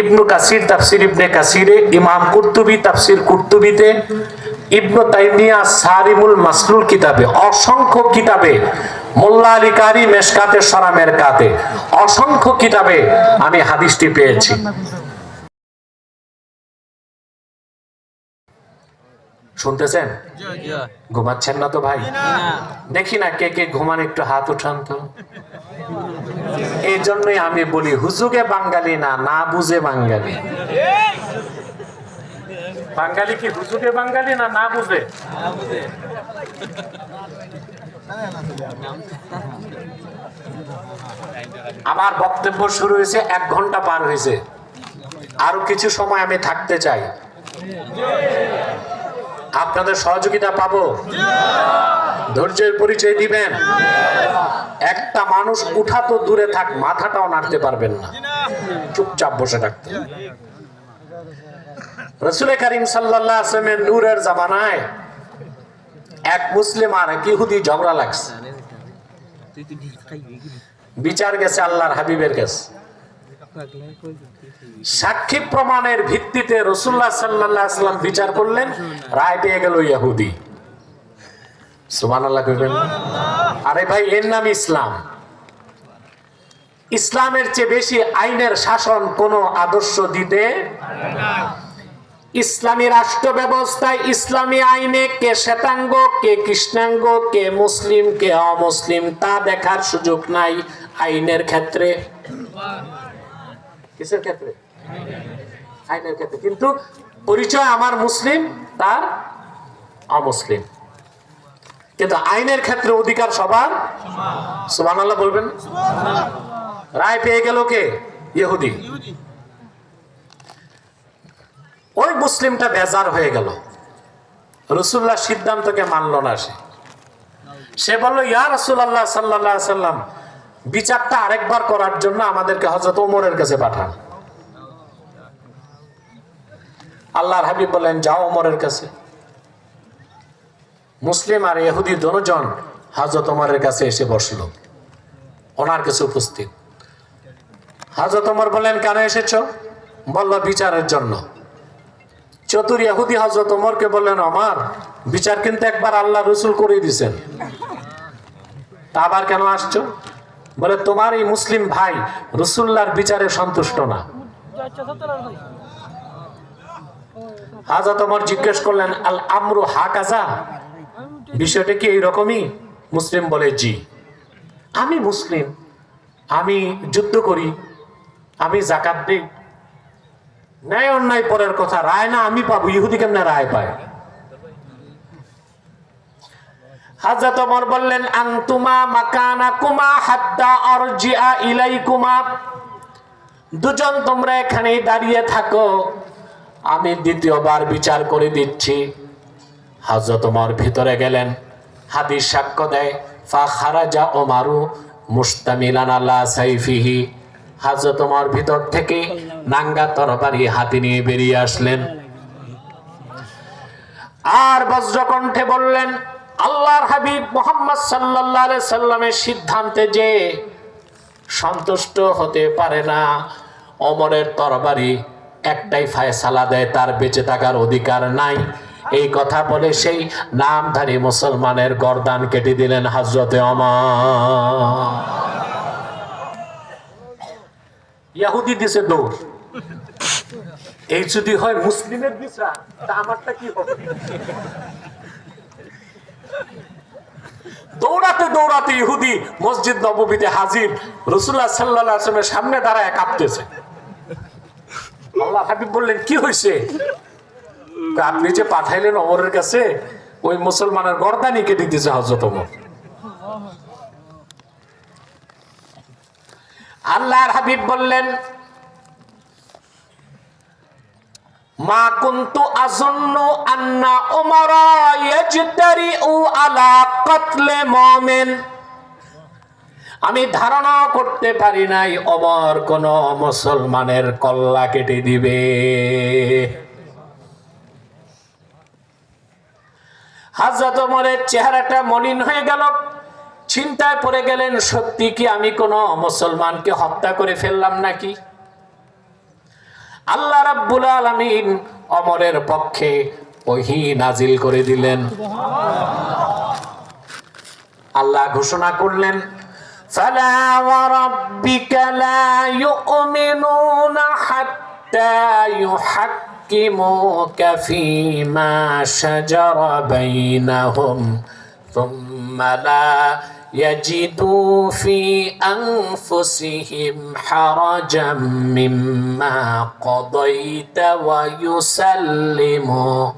ইবনু কাসির তাফসির ইবনে কাসিরে ইমাম কুর্তুবি তাফসির কুর্তুবিতে ইবনু তাইমিয়া সারিমুল মাসলুল কিতাবে অসংখ্য কিতাবে মোল্লা আলী কারি মেশকাতে সরামের কাতে অসংখ্য কিতাবে আমি হাদিসটি পেয়েছি। শুনতেছেন? ঘুমাচ্ছেন না তো ভাই? দেখি না কে কে ঘুমান একটু হাত উঠান তো। এই জন্যই আমি বলি, হুজুগে বাঙালি না না বুঝে বাঙালি। বাঙালি কি হুজুগে বাঙালি না না বুঝে? আমার বক্তব্য শুরু হয়েছে, এক ঘণ্টা পার হয়েছে। আরও কিছু সময় আমি থাকতে চাই। আপনাদের সহযোগিতা পাবো? ধৈর্যের পরিচয় দিবেন। একটা মানুষ উঠা তো দূরে থাক, মাথাটাও নাড়তে পারবেন না। চুপচাপ বসে থাকতে রসুল করিম সাল্লাহ আসলামের নূরের জামানায় এক মুসলিম আর এক ইহুদি ঝগড়া লাগছে। বিচার গেছে আল্লাহর হাবিবের কাছে। সাক্ষী প্রমাণের ভিত্তিতে রসুল্লাহ সাল্লাহ আসলাম বিচার করলেন, রায় পেয়ে গেল ইহুদি। আরে ভাই, এর নাম ইসলাম। ইসলামের চেয়ে বেশি আইনের শাসন কোন আদর্শ দিতে ইসলামী রাষ্ট্র ব্যবস্থায় ইসলামী আইনে কে শ্বেতাঙ্গ, কে কৃষ্ণাঙ্গ, কে মুসলিম, কে অমুসলিম, তা দেখার সুযোগ নাই আইনের ক্ষেত্রে। কিসের ক্ষেত্রে? আইনের ক্ষেত্রে। কিন্তু পরিচয় আমার মুসলিম, তার অমুসলিম। কিন্তু আইনের ক্ষেত্রে অধিকার সবার? সুবান আল্লাহ বলবেন। রায় পেয়ে গেল কে? ইহুদি। ওই মুসলিমটা বেজার হয়ে গেল। রসুল্লাহ সিদ্ধান্তকে মানল না সে। সে বলল, ইয়া রসুল্লাহ সাল্লাহ সাল্লাম বিচারটা আরেকবার করার জন্য আমাদেরকে হজরত ওমরের কাছে পাঠান। আল্লাহর হাবিব বলেন যাও ওমরের কাছে। মুসলিম আর ইহুদি দনোজন হাজরত ওমরের কাছে এসে বসল। ওনার কাছে উপস্থিত। হাজরত ওমর বললেন, কেন এসেছ? বলল, বিচারের জন্য। চতুর ইহুদি হজরত ওমরকে বললেন আমার বিচার কিন্তু একবার আল্লাহ রসুল করে দিছেন তা আবার কেন আসছো? বলে, তোমার এই মুসলিম ভাই রসুল্লাহর বিচারে সন্তুষ্ট না। হাজরত ওমর জিজ্ঞেস করলেন, আল আমরু হা কাজা বিষয়টা কি এইরকমই? মুসলিম বলে জি। আমি মুসলিম। আমি যুদ্ধ করি। আমি জাকাত দিই। ন্যায় অন্যায় পরের কথা, রায় না আমি পাবো। ইহুদি কেমনে রায় পায়? হাজরত ওমর বললেন, আনতুমা হাত্তা আরজিআ ইলাইকুমা। দুজন তোমরা এখানেই দাঁড়িয়ে থাকো। আমি দ্বিতীয়বার বিচার করে দিচ্ছি। হাজরত ওমর ভিতরে গেলেন। হাদিস সাক্ষ্য দেয়, ফা খারাজা ওমারু মুস্তামিলান আল্লাহ সাইফিহি। হাজরত ওমর ভিতর থেকে নাঙ্গা তরবারি হাতে নিয়ে বেরিয়ে আসলেন। আর বজ্রকণ্ঠে বললেন, আল্লাহর হাবিব মোহাম্মদ সাল্লাল্লাহু আলাইহি সাল্লামের সিদ্ধান্তে যে সন্তুষ্ট হতে পারে না অমরের তরবারি একটাই ফায়সালা দেয়, তার বেঁচে থাকার অধিকার নাই। এই কথা বলে সেই নামধারী মুসলমানের গরদান কেটে দিলেন হজরতে ইয়াহুদি দিছে দৌড়। এই যদি হয় মুসলিমের তা আমারটা কি হবে? দৌড়াতে দৌড়াতে ইহুদি মসজিদ নববীতে হাজির রসুল্লাহ সাল্লাহ আসলামের সামনে দাঁড়ায় কাঁপতেছে। আল্লাহ হাবিব বললেন, কি হয়েছে আপনি যে পাঠাইলেন অমরের কাছে, ওই মুসলমানের গর্দানি কেটে দিয়েছে হজরত অমর আল্লাহর হাবিব বললেন, মা কুনতু আযুন্নু আন্না উমারা ইয়াজতারিউ আলা কতলে মুমিন। আমি ধারণা করতে পারি নাই, অমর কোন মুসলমানের কল্লা কেটে দিবে। হাজরত ওমরের চেহারাটা মলিন হয়ে গেল চিন্তায় পড়ে গেলেন সত্যি কি আমি কোনো মুসলমানকে হত্যা করে ফেললাম নাকি আল্লাহ রাব্বুল আলামিন অমরের পক্ষে ওহি নাজিল করে দিলেন আল্লাহ ঘোষণা করলেন فلا وربك لا يؤمنون حتى يحكموك فيما شجر بينهم ثم لا يجدوا في أنفسهم حرجا مما قضيت ويسلموا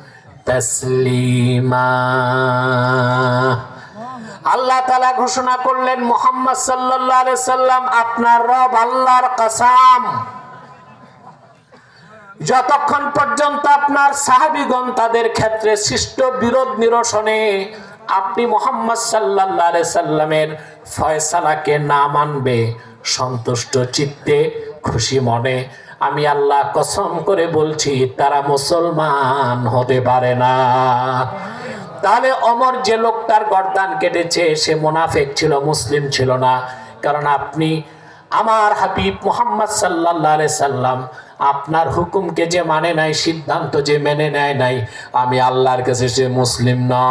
تسليما আল্লাহ তালা ঘোষণা করলেন মোহাম্মদ সাল্লাহ সাল্লাম আপনার রব আল্লাহর কাসাম যতক্ষণ পর্যন্ত আপনার সাহাবিগণ তাদের ক্ষেত্রে সৃষ্ট বিরোধ নিরসনে, আপনি মোহাম্মদ সাল্লাহ সাল্লামের ফয়সালাকে না মানবে, সন্তুষ্ট চিত্তে খুশি মনে। আমি আল্লাহ কসম করে বলছি, তারা মুসলমান হতে পারে না। তাহলে অমর যে লোকটার গর্দান কেটেছে, সে মোনাফেক ছিল, মুসলিম ছিল না। কারণ আপনি, আমার হাবিব মোহাম্মদ সাল্লাহ সাল্লাম আপনার হুকুমকে যে মানে নাই, সিদ্ধান্ত যে মেনে নেয় নাই, আমি আল্লাহর কাছে সে মুসলিম না